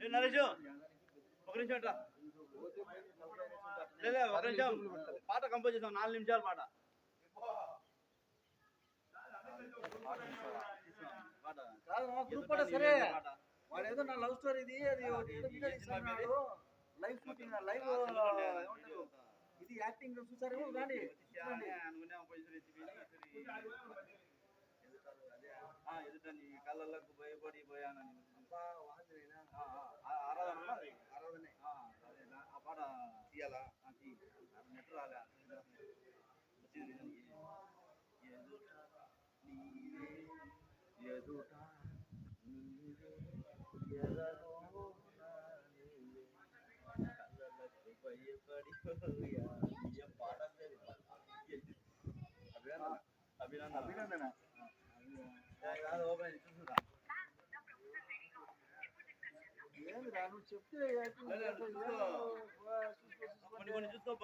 నరేష్ ఒక నిమిషం అట్లా లేదా ఒక నిమిషం. పాట కంపోజ్ చేసాం నాలుగు నిమిషాల పాట. సరే. వాడు ఏదో నా లవ్ స్టోరీ ఇది అది లైవ్ షూటింగ్ లైవ్ ఇది యాక్టింగ్ చూసారేమో కానీ ఎదుట నీ కళ్ళకు భయపడి పోయానని భయపడి పోయాను. ఏం? పాట లేదు. అభినందన అభినందన. ఓపెన్ చూసుకుంటా. ఏంది రా నువ్వు చెప్తే యాక్టింగ్